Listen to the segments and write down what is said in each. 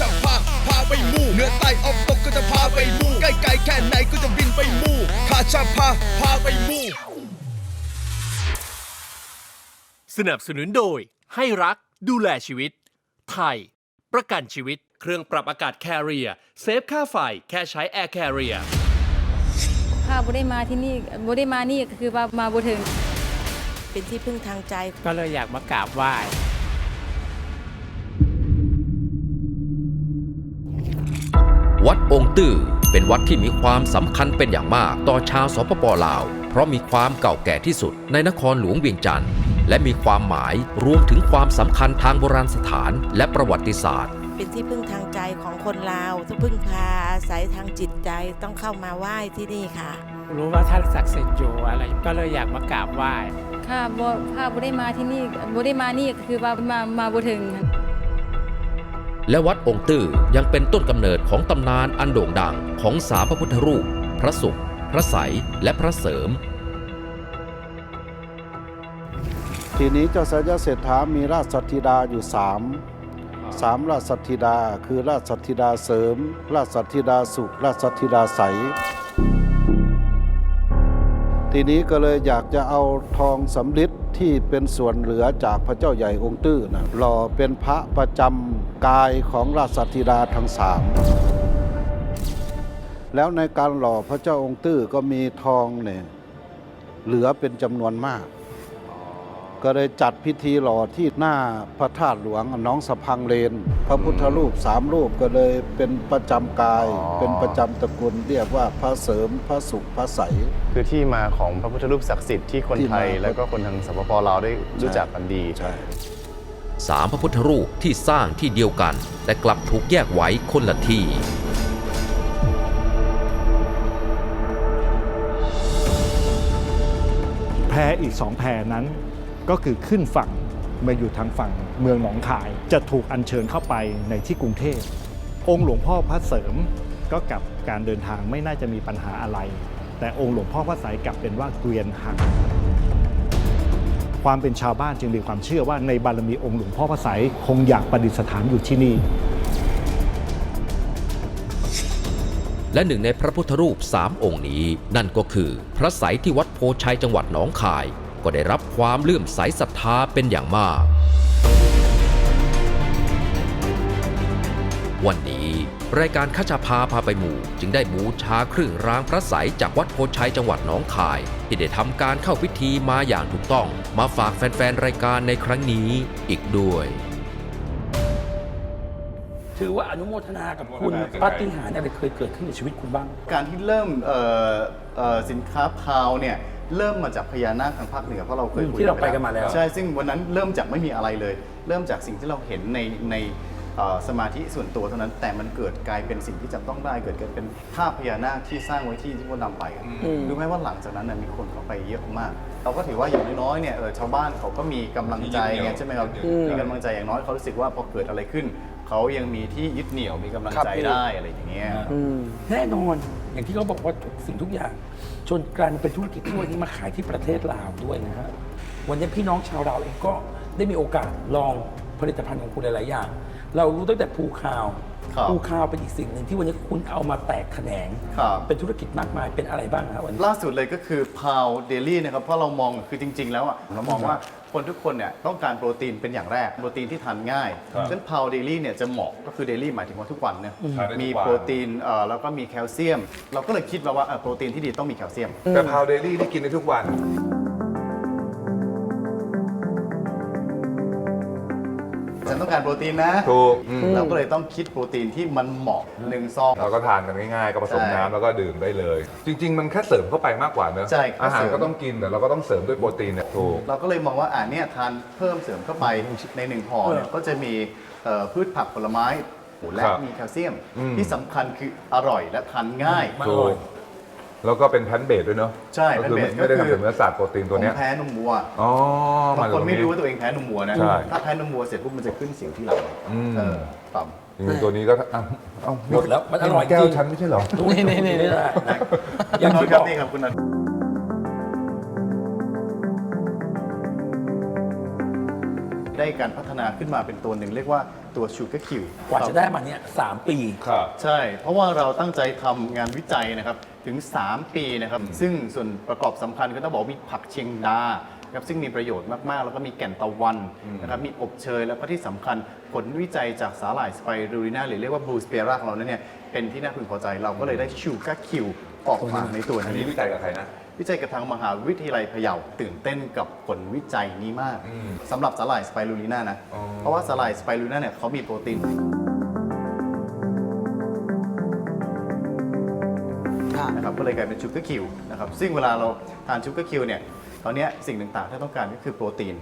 จะพาพาไปมู่เหนือใต้ออกตกก็จะพาไปมู่ใกล้ๆแค่ไหนก็จะบินไปมู่ข้าจะพาพาไปมู่สนับสนุนโดย ให้รักดูแลชีวิต ไทย ประกันชีวิต เครื่องปรับอากาศแคเรียเซฟค่าไฟแค่ใช้แอร์แคเรียข้าบ่ได้มาที่นี่บ่ได้มานี่ก็คือว่ามาบ่ถึง เป็นที่พึ่งทางใจ ก็เลยอยากมากราบไหว้ วัดองค์ตื้อเป็นวัดที่มีความสำคัญเป็นอย่างมากต่อชาวสปปลาว เพราะมีความเก่าแก่ที่สุดในนครหลวงเวียงจันทร์และมีความหมายรวมถึงความสำคัญทางโบราณสถานและประวัติศาสตร์ เป็นที่พึ่งทางใจของคนลาวต้องพึ่งพาอาศัยทางจิตใจต้องเข้ามาไหว้ที่นี่ค่ะ รู้ว่าท่านศักดิ์สิทธิ์อยู่อะไร ก็เลยอยากมากราบไหว้ข้าบ่ข้าบ่ได้มาที่นี่บ่ได้มานี่ก็คือว่ามามาบ่ถึง และวัดองค์ตื้อยังเป็นต้นกำเนิดของตำนานอันโด่งดังของสามพระพุทธรูป พระศุกร์พระใส และพระเสริม ทีนี้เจ้าสยาเศรษฐามีราชสัทธิดาอยู่สามสามราชสัทธิดาคือราชสัทธิดาเสริม ราชสัทธิดาสุข ราชสัทธิดาใส ทีนี้ก็เลยอยากจะเอาทองสำริด ที่เป็นส่วนเหลือจากพระเจ้าใหญ่องค์ตื้อนะหล่อเป็นพระประจำกายของราชสัทธิดาทั้งสามแล้วในการหล่อพระเจ้าองค์ตื้อก็มีทองเนี่ยเหลือเป็นจำนวนมาก ก็เลยจัดพิธีหล่อที่หน้าพระธาตุหลวงหน้องสะพังเลน พระพุทธรูปสามรูปก็เลยเป็นประจำกายเป็นประจำตระกูลเรียกว่าพระเสริมพระสุขพระใส คือที่มาของพระพุทธรูปศักดิ์สิทธิ์ที่คนที่ไทมายแล้วก็คนทางสปปลาวได้รู้จักกันดี ใช่ สามพระพุทธรูปที่สร้างที่เดียวกัน แต่กลับถูกแยกไว้คนละที่ แพอีกสองแพนั้น ก็คือขึ้นฝั่งมาอยู่ทางฝั่งเมืองหนองคาย จะถูกอัญเชิญเข้าไปในที่กรุงเทพ องค์หลวงพ่อพระเสริมก็กับการเดินทางไม่น่าจะมีปัญหาอะไร แต่องค์หลวงพ่อพระไสยกลับเป็นว่าเกวียนหัก ความเป็นชาวบ้านจึงมีความเชื่อว่าในบารมีองค์หลวงพ่อพระไสยคงอยากประดิษฐานอยู่ที่นี่ และหนึ่งในพระพุทธรูปสามองค์นี้ นั่นก็คือพระไสยที่วัดโพชัยจังหวัดหนองคาย ก็ได้รับความเลื่อมใสศรัทธาเป็นอย่างมาก วันนี้ รายการข้าชาพาพาไปหมู่ จึงได้บูชาเครื่องรางพระไสยจากวัดโพชัยจังหวัดหนองคาย ที่ได้ทำการเข้าพิธีมาอย่างถูกต้อง มาฝากแฟนๆรายการในครั้งนี้อีกด้วยถือว่าอนุโมทนากับคุณปาฏิหาริย์อะไรเคยเกิดขึ้นในชีวิตคุณบ้าง การที่เริ่มเอ่อเอ่อสินค้าพาวเนี่ย เริ่มมาจากพญานาคทางภาคเหนือเพราะเราเคยคุยที่เราไปกันมาแล้ว ใช่ซึ่งวันนั้นเริ่มจากไม่มีอะไรเลย เริ่มจากสิ่งที่เราเห็นในในเอ่อสมาธิส่วนตัวเท่านั้นแต่มันเกิดกลายเป็นสิ่งที่จับต้องได้เกิดเป็นภาพพญานาคที่สร้างไว้ที่ที่พวกนำไปกันรู้ไหมว่าหลังจากนั้นนะมีคนเข้าไปเยอะมาก เราก็ถือว่าอย่างน้อยๆเนี่ยเออชาวบ้านเขาก็มีกำลังใจไงใช่ไหมครับมีกำลังใจอย่างน้อยเขารู้สึกว่าพอเกิดอะไรขึ้น เขายังมีที่ยึดเหนี่ยวมีกำลังใจได้อะไรอย่างเงี้ยแน่นอนอย่างที่เขาบอกว่าทุกสิ่งทุกอย่าง จนกลายมาเป็นธุรกิจที่วันนี้มาขายที่ประเทศลาวด้วยนะฮะวันนี้พี่น้องชาวลาวเองก็ได้มีโอกาสลองผลิตภัณฑ์ของคุณหลาย ๆ อย่าง เรารู้ตั้งแต่ภูคาวครับ ภูคาวเป็นอีกสิ่งหนึ่งที่วันนี้คุณเอามาแตกแขนง ครับ เป็นธุรกิจมากมายเป็นอะไรบ้างครับวันนี้ ล่าสุดเลยก็คือพาวเดลี่นะครับ เพราะเรามองคือจริง ๆ แล้วอะเรามองว่าคนทุกคนเนี่ยต้องการโปรตีนเป็นอย่างแรก โปรตีนที่ทานง่ายฉะนั้นพาวเดลี่เนี่ยจะเหมาะก็คือเดลี่หมายถึงว่าทุกวันเนี่ยมีโปรตีนเอ่อแล้วก็มีแคลเซียม เราก็เลยคิดมาว่าเอ่อโปรตีนที่ดีต้องมีแคลเซียม แต่พาวเดลี่ที่กินได้ทุกวัน การโปรตีนนะถูกอืมเราก็เลยต้องคิดโปรตีนที่มันเหมาะหนึ่งซอง เราก็ทานกันง่ายๆก็ผสมใช่น้ำแล้วก็ดื่มได้เลย จริง ๆ มันแค่เสริมเข้าไปมากกว่าเนอะใช่อาหารเสริม ก็ต้องกินแต่เราก็ต้องเสริมด้วยโปรตีนเนี่ยถูก เราก็เลยมองว่าอ่าเนี่ยทานเพิ่มเสริมเข้าไปในหนึ่งห่อเนี่ยก็จะมีเอ่อพืชผักผลไม้และครับมีแคลเซียม อืมที่สำคัญคืออร่อยและทานง่ายมันอถูร่อยก แล้วก็เป็นแพลนต์เบสด้วยเนอะใช่ก็คือ plant-based ไม่ได้ก็คือทำจากเนื้อสัตว์โปรตีนตัวเนี้ยผมแพ้นมวัวอ๋อ บางคนจกไม่รู้ว่าตัวเองแพ้นมวัวนะ ใช่ ถ้าแพ้นมวัวเสร็จปุ๊บมันจะขึ้นสิวที่หลังอืมเออต่ำจริงๆตัวนี้ก็อ้าวเอ้าหมดแล้วมันอร่อยแก้จวริงฉันไม่ใช่เหรอ นี่นี่นี่นี่อยัย่างงที่ที่บบออกกนี่ครับคุณนันได้การพัฒนาขึ้นมาเป็นตัวหนึ่งเรียกว่าตัวชูการ์คิว กว่าจะได้มาเนี่ยสามปี ครับ ใช่ เพราะว่าเราตั้งใจทำงานวิจัยนะครับ ถึง 3 ปีนะครับ ซึ่งส่วนประกอบสำคัญก็ต้องบอกมีผักเชียงดาครับซึ่งมีประโยชน์มากๆ แล้วก็มีแก่นตะวันนะครับมีอบเชยแล้วก็ที่สำคัญผลวิจัยจากสาหร่ายสไปรูลิน่าหรือเรียกว่าบลูสเปียร่าของเรานั้นเนี่ยเป็นที่น่าพึงพอใจเราก็เลยได้ชูการ์คิวออกมาในตัวอันนี้นี้วิจัยกับใครนะ วิจัยกับทางมหาวิทยาลัยพะเยาตื่นเต้นกับผลวิจัยนี้มากสำหรับสาหร่ายสไปรูลิน่านะอ๋อเพราะว่าสาหร่ายสไปรูลิน่าเนี่ยเขามีโปรตีน นะครับก็เลยกลายเป็นชูการ์คิวนะครับซึ่งเวลาเราทานชูการ์คิวเนี่ยตอนเนี้ยสิ่งต่างๆที่ต้องการก็คือโปรตีน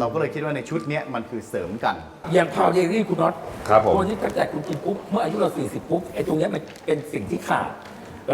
เราก็เลยคิดว่าในชุดเนี้ยมันคือเสริมกัน อย่างพาวเดลี่คุณน็อตครับผม ตัวนี้ตั้งแต่คุณกินปุ๊บเมื่ออายุเรา 40 ปุ๊บไอ้ตรงเนี้ยมันเป็นสิ่งที่ขาด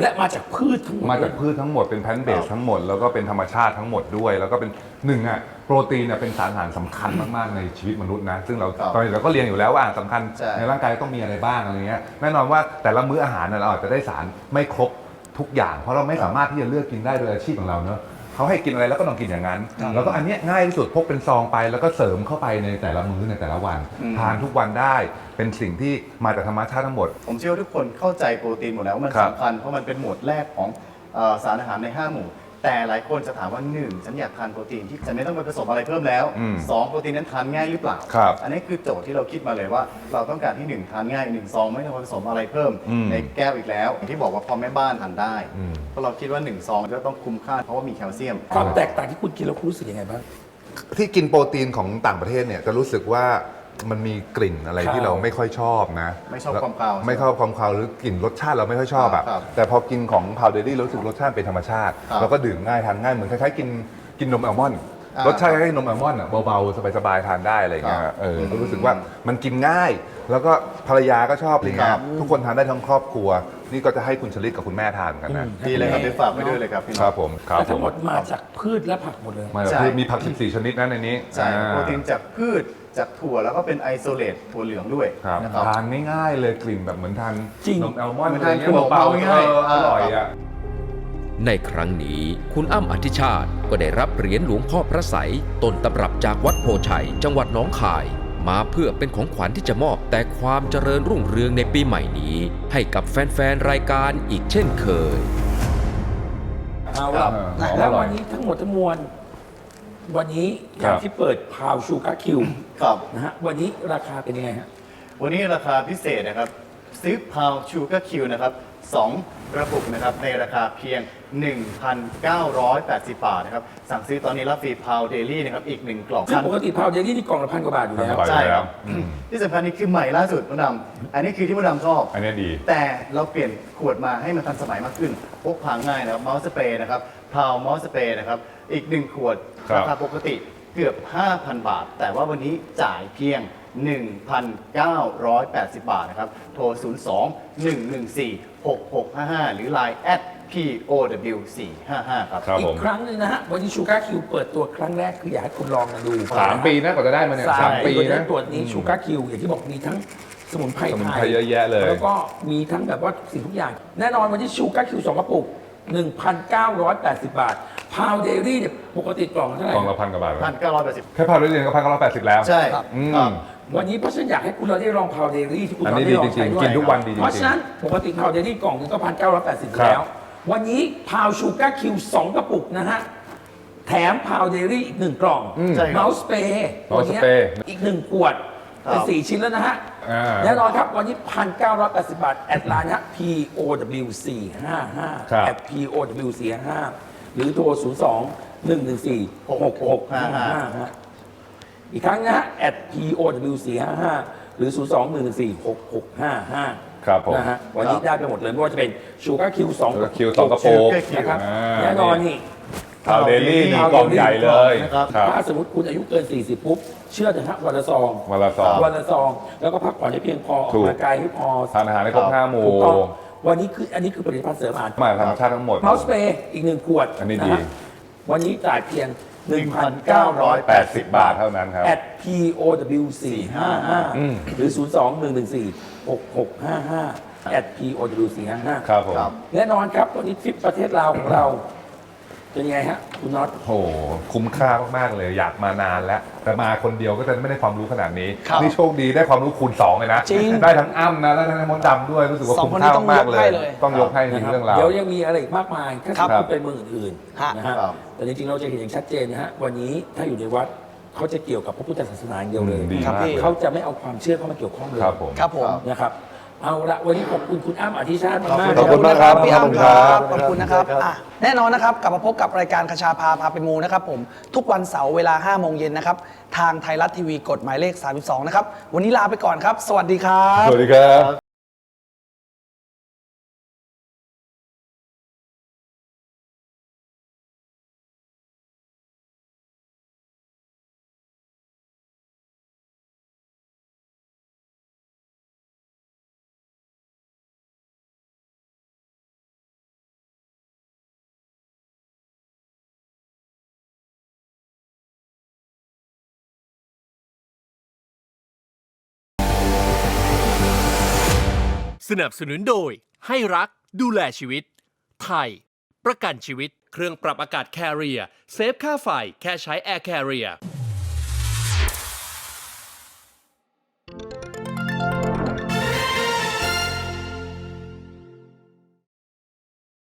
และมาจากพืชทั้งหมดมาจากพืชทั้งหมดเป็นแพลนเบสทั้งหมดแล้วก็เป็นธรรมชาติทั้งหมดด้วย แล้วก็เป็นหนึ่งอะโปรตีนเนี่ยเป็นสารอาหารสำคัญมากๆในชีวิตมนุษย์นะ ซึ่งเราครับตอนนี้เราก็เรียนอยู่แล้วว่าสำคัญใช่ ในร่างกายต้องมีอะไรบ้างอะไรเงี้ยแน่นอนว่าแต่ละมื้ออาหารเนี่ยเราอาจจะได้สารไม่ครบ ทุกอย่าง เพราะเราไม่สามารถที่จะเลือกกินได้โดยอาชีพของเราเนอะเขาให้กินอะไรแล้วก็ต้องกินอย่างนั้น แล้วก็อันเนี้ยง่ายที่สุดพกเป็นซองไป แล้วก็เสริมเข้าไปในแต่ละมื้อในแต่ละวันทานทุกวันได้เป็นสิ่งที่มาจากธรรมชาติทั้งหมด ผมเชื่อว่าทุกคนเข้าใจโปรตีนหมดแล้วว่ามันครับ สำคัญเพราะมันเป็นหมวดแรกของเอ่อสารอาหารใน 5 หมู่ แต่หลายคนจะถามว่า 1 ฉันอยากทานโปรตีนที่จะไม่ต้องไปผสมอะไรเพิ่มแล้ว อืม2 โปรตีนนั้นทานง่ายหรือเปล่า ครับอันนี้คือโจทย์ที่เราคิดมาเลยว่า เราต้องการที่ 1 ทานง่าย1ซองไม่ต้องผสมอะไรเพิ่ม อืมในแก้วอีกแล้วอย่างที่บอกว่าพอแม่บ้านทานได้อืม เพราะเราคิดว่า1ซองจะต้องคุ้มค่าเพราะว่ามีแคลเซียม ความแตกต่างที่คุณกินแล้วคุณรู้สึกยังไงบ้าง ที่กินโปรตีนของต่างประเทศเนี่ยจะรู้สึกว่า มันมีกลิ่นอะไรที่คาวเราไม่ค่อยชอบนะไม่ชอบแล้ความคาวไม่ชอบความคาวหรือกลิ่นรสชาติเราไม่ค่อยชอบอะครับแต่พอกินของพาวเดลี่รู้สึกรสชาติเป็นธรรมชาติครับแล้วก็ดื่มง่ายทานง่ายเหมือนคล้ายๆกินกินนมอัลมอนด์อ่ารสชาติคล้ายๆนมอัลมอนด์อะเบาๆสบายๆทานได้อะไรอย่างเงี้ยครับเออก็รู้สึกว่ามันกินง่าย แล้วก็ภรรยาก็ชอบอะไรเงี้คยรับทุกคนทานได้ทั้งครอบครัว นี่ก็จะให้คุณชลิดกับคุณแม่ทานกันนะ ดีเลยครับเดี๋ยวฝากไว้ด้วยเลยครับพี่น้คองรับผมครับแต่ผทั้งมหมดมาจากพืชและผักหมดเลยมาจากใช่พืชมีผัก 14 ชนิดนะในนี้ใช่อ่าโปรตีนจากพืชจากถั่วแล้วก็เป็นไอโซเลตถั่วเหลืองด้วยครับนะครับ ทานง่ายๆเลยกลิ่นแบบเหมือนทานจริง นมแอลมอนด์เหมือนอะไรทานเงี้ยขนมเบาเบาๆง่าย เอออ่าอร่อยอะ ในครั้งนี้คุณอ้ำอธิชาติก็ได้รับเหรียญหลวงพ่อพระไสยต้นตำรับจากวัดโพชัย จังหวัดหนองคาย มาเพื่อเป็นของขวัญที่จะมอบแต่ความเจริญรุ่งเรืองในปีใหม่นี้ ให้กับแฟนๆ รายการอีกเช่นเคย เอาครัละบหอมแล้อวร่อยวันนี้ทั้งหมดทั้งมวล วันนี้อย่างที่เปิดพาวชูการ์คิวครับ นะฮะวันนี้ราคาเป็นยังไงฮะ วันนี้ราคาพิเศษนะครับ ซื้อพาวชูการ์คิวนะครับ2กระปุกนะครับในราคาเพียง 1,980 บาทนะครับ สั่งซื้อตอนนี้รับฟรีพาวเดลี่นะครับอีก 1 กล่องซึ่งปกติพาวเดลี่นี่กล่องละพันกว่าบาทอยู่แล้วพันกว่าใช่ครับอืมที่สำคัญนี่คือใหม่ล่าสุดมดดำอันนี้คือที่มดดำชอบ อันเนี้ยดี แต่เราเปลี่ยนขวดมาให้มันทันสมัยมากขึ้น พกพาง่ายนะครับเมาส์สเปรย์นะครับพาวเมาส์สเปรย์นะครับอีก 1 ขวดครับ ราคาปกติเกือบ 5,000 บาท แต่ว่าวันนี้จ่ายเพียง 1,980 บาทนะครับ โทร 02 114 6655 หรือ Line at POW455 ครับ ครับอีผกมครั้งหนึงนะฮะ วันนี้ชูการ์คิวเปิดตัวครั้งแรกคืออยากให้คุณลองกันดูสามปีนะกว่าจะได้มาเนี่ยสาสามมปีปีนะ นะตัวนี้ชูการ์คิวอย่างที่บอกมีทั้งสมุนไพรสมุนไทไพรยเยอะแยะเลย แล้วก็มีทั้งแบบว่าสิ่งทุกอย่าง แน่นอนวันที่ชูการ์คิวสองกระปุก 1,980 บาท พาวเดลี่เนี่ยปกติกล่องเท่าไหร่ กล่องละพันกว่าบาท1,980 แค่พาด้วยเรียนก็พันก็ร้อยแปดสิบแล้ว ใช่อืมครับ วันนี้เพราะฉะนันอยากให้คุณเราได้ลองพาวเดลี่ที่คุณอันนี้เราได้ลองดีจริใช้งๆด้วยกินทุกวันดีจริงๆ เพราะฉะนั้นปกติพาวเดลี่กล่องหนึงก็พันเก้าร้อยแปดสิบครับแล้ว วันนี้พาวชูการ์คิวสองกระปุกนะฮะ แถมพาวเดลี่อีกหนึ่งกล่องใช่ครับ เมาส์สเปรย์ตัวเนี้ยเมาส์สเปรย์อีกหนึ่งขวด เป็นครับสี่ชิ้นแล้วนะฮะ อ่า แน่นอนครับ วันนี้1,980บาท แอดไลน์นะฮะ POW 455ครับ แอด POW 455หรือโทร02 114 6655ฮะ อีกครั้งนะฮะแอด POW 455 หรือ 02 114 6655ครับผม นะฮะวันนี้ได้ไปหมดเลยไม่ว่าจะเป็นชูการ์คิว2 Sugar Q สองกระปุกนะครับอ่าแน่นอนนี่พาวเดลี่นี่กล่องใหญ่เลยนะครับ ครับ ถ้าสมมติคุณอายุเกิน 40 ปุ๊บ เชื่อเถอะฮะวันละซองวันละซองวันละซอง แล้วก็พักผ่อนให้เพียงพอออกถูกกำลังกายให้พอทานอาหารให้ครบห้าหมู่ถูกต้องวันนี้คืออันนี้คือผลิตภัณฑ์เสริมอาหารมาจากธรรมชาติทั้งหมด เมาส์สเปรย์อีกหนึ่งขวดอันนี้ะดีฮะวันนี้จ่ายเพียง แปดสิบบาทเท่านั้นครับแอด POW 455หรือ 02 114 6655แอด POW 455ครับผมครับแน่นอนครับตอนนี้ทริปประเทศลาวของเรา เป็นยังไงฮะคุณน็อต โห คุ้มค่ามากๆเลยอยากมานานแล้ว แต่มาคนเดียวก็จะไม่ได้ความรู้ขนาดนี้ ครับนี่โชคดีได้ความรู้คูณสองเลยนะ จริงได้ทั้งอ้ำนะแล้วได้ทั้งมดดำด้วยรู้สึกว่าสองคุ้มคนนี้ค่าต้องมากยกๆเลให้ย เลย ต้องยกให้จริงนะครับเรื่องราว เดี๋ยวยังมีอะไรอีกมากมายถ้าครับคุณไปเมืองอื่นฮะ ๆนะฮะครับ แต่จริงๆเราจะเห็นอย่างชัดเจนนะฮะวันนี้ถ้าอยู่ในวัดเขาจะเกี่ยวกับพระพุทธศาสนาอย่างเดียวเลยอืมดีครับมากพี่เลย เขาจะไม่เอาความเชื่อเข้ามาเกี่ยวข้องเลยครับผม ครับผม นะครับ เอาละวันนี้ขอบคุณคุณอ้ำอธิชาติมากๆขอบคุณมากครับพี่ขอบคุณอ้ำคครัรับบขอบคุณนะครับอะแน่นอนนะครับกลับมาพบกับรายการคชาพาพาไปมูนะครับผมทุกวันเสาร์เวลา5โมงเย็นนะครับทางไทยรัฐทีวีกฎหมายเลข 32 นะครับ วันนี้ลาไปก่อนครับ สวัสดีครับ สวัสดีครับ สนับสนุนโดย ให้รักดูแลชีวิต ไทย ประกันชีวิต เครื่องปรับอากาศแคเรียเซฟค่าไฟ แค่ใช้แอร์แคเรีย